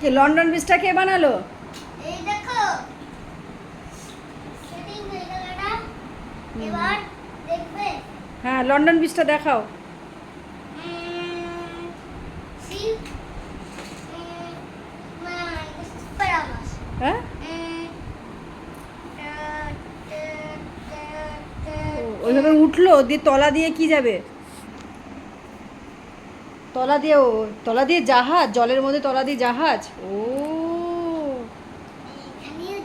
কে London ব্রিজটা কে বানালো? এই দেখো। সেটিং হয়ে গেল না? এবার দেখবে। হ্যাঁ লন্ডন ব্রিজটা দেখাও। হ্যাঁ? ওইভাবে উঠল দিয়ে তলা দিয়ে কি যাবে? তলা দিয়ে ও তলা দিয়ে জাহাজ জলের মধ্যে তলা দিয়ে জাহাজ। ও। এখানেও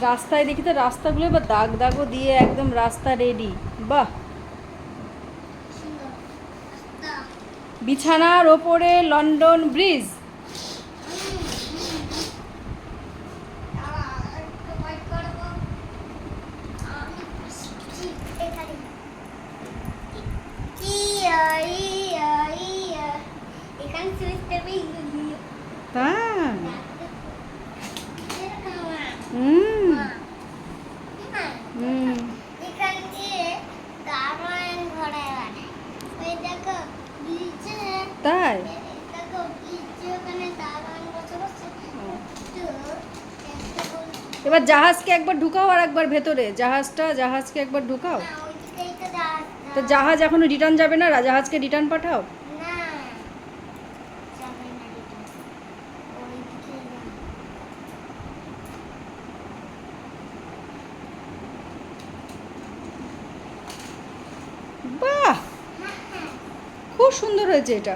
রাস্তায় দেখি তো রাস্তাগুলো এবার দাগ দাগও দিয়ে একদম রাস্তা রেডি বাহ! বিছানার ওপরে লন্ডন ব্রিজ। করছে। এবার জাহাজকে একবার ঢুকাও আর একবার ভেতরে জাহাজটা, জাহাজকে একবার ঢুকাও তো জাহাজ। এখনও রিটার্ন যাবে না জাহাজকে রিটার্ন পাঠাও। বাহ সুন্দর হয়েছে এটা।